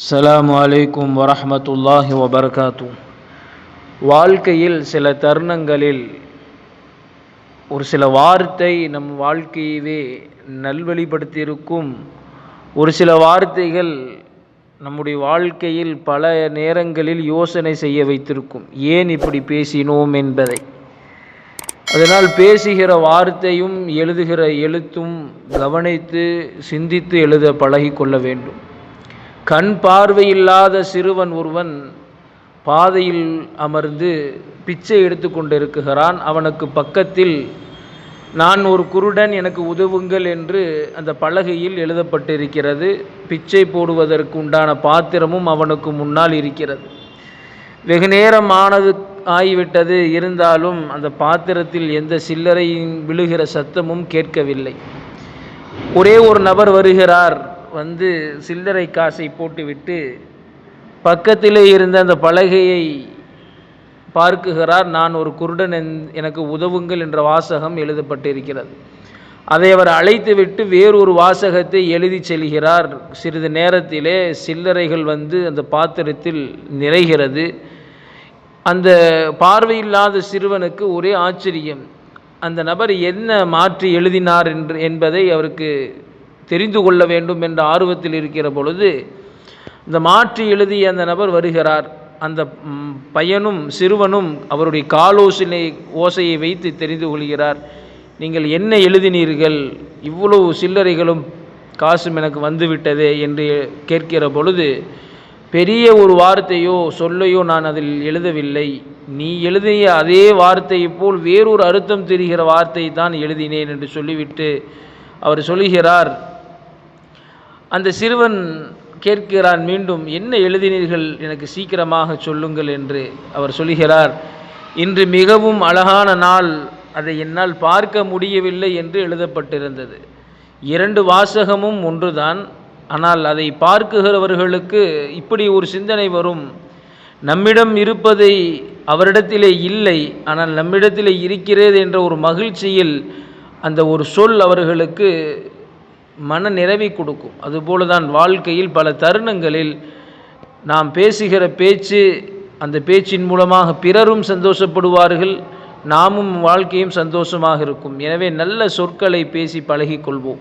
அஸ்லாம் வலைக்கும் வரமத்துல்லாஹி வபரகாத்து வாழ்க்கையில் சில தருணங்களில் ஒரு சில வார்த்தை நம் வாழ்க்கையவே நல்வழிப்படுத்தியிருக்கும். ஒரு சில வார்த்தைகள் நம்முடைய வாழ்க்கையில் பல நேரங்களில் யோசனை செய்ய வைத்திருக்கும். ஏன் இப்படி பேசினோம் என்பதை. அதனால் பேசுகிற வார்த்தையும் எழுதுகிற எழுத்தும் கவனித்து சிந்தித்து எழுத பழகி கொள்ள வேண்டும். கண் பார்வையில்லாத சிறுவன் ஒருவன் பாதையில் அமர்ந்து பிச்சை எடுத்து கொண்டிருக்கிறான். அவனுக்கு பக்கத்தில் நான் ஒரு குருடன் எனக்கு உதவுங்கள் என்று அந்த பலகையில் எழுதப்பட்டிருக்கிறது. பிச்சை போடுவதற்கு உண்டான பாத்திரமும் அவனுக்கு முன்னால் இருக்கிறது. வெகு நேரம் ஆனது ஆகிவிட்டது. இருந்தாலும் அந்த பாத்திரத்தில் எந்த சில்லறையும் விழுகிற சத்தமும் கேட்கவில்லை. ஒரே ஒரு நபர் வருகிறார். வந்து சில்லறை காசை போட்டுவிட்டு பக்கத்திலே இருந்த அந்த பலகையை பார்க்குகிறார். நான் ஒரு குருடன் என்- எனக்கு உதவுங்கள் என்ற வாசகம் எழுதப்பட்டிருக்கிறது. அதை அவர் அழைத்துவிட்டு வேறொரு வாசகத்தை எழுதி செல்கிறார். சிறிது நேரத்திலே சில்லறைகள் வந்து அந்த பாத்திரத்தில் நிறைகிறது. அந்த பார்வையில்லாத சிறுவனுக்கு ஒரே ஆச்சரியம். அந்த நபர் என்ன மாற்றி எழுதினார் என்று என்பதை அவருக்கு தெரிந்து கொள்ள வேண்டும் என்ற ஆர்வத்தில் இருக்கிற பொழுது இந்த மாற்றி எழுதிய அந்த நபர் வருகிறார். அந்த பையனும் சிறுவனும் அவருடைய காலோசனை ஓசையை வைத்து தெரிந்து கொள்கிறார். நீங்கள் என்ன எழுதினீர்கள்? இவ்வளவு சில்லறைகளும் காசும் எனக்கு வந்துவிட்டதே என்று கேட்கிற பொழுது பெரிய ஒரு வார்த்தையோ சொல்லையோ நான் அதில் எழுதவில்லை. நீ எழுதிய அதே வார்த்தையைப் போல் வேறொரு அர்த்தம் தெரிகிற வார்த்தை தான் எழுதினேன் என்று சொல்லிவிட்டு அவர் சொல்லுகிறார் அந்த சிறுவன் கேட்கிறான் மீண்டும் என்ன எழுதினீர்கள்? எனக்கு சீக்கிரமாக சொல்லுங்கள் என்று அவர் சொல்லுகிறார். இன்று மிகவும் அழகான நாள். அதை என்னால் பார்க்க முடியவில்லை என்று எழுதப்பட்டிருந்தது. இரண்டு வாசகமும் ஒன்றுதான். ஆனால் அதை பார்க்குகிறவர்களுக்கு இப்படி ஒரு சிந்தனை வரும். நம்மிடம் இருப்பதை அவரிடத்திலே இல்லை. ஆனால் நம்மிடத்திலே இருக்கிறது என்ற ஒரு மகிழ்ச்சியில் அந்த ஒரு சொல் அவர்களுக்கு மன நிறைவை கொடுக்கும். அதுபோல தான் வாழ்க்கையில் பல தருணங்களில் நாம் பேசுகிற பேச்சு அந்த பேச்சின் மூலமாக பிறரும் சந்தோஷப்படுவார்கள் நாமும் வாழ்க்கையும் சந்தோஷமாக இருக்கும். எனவே நல்ல சொற்களை பேசி பழகிக்கொள்வோம்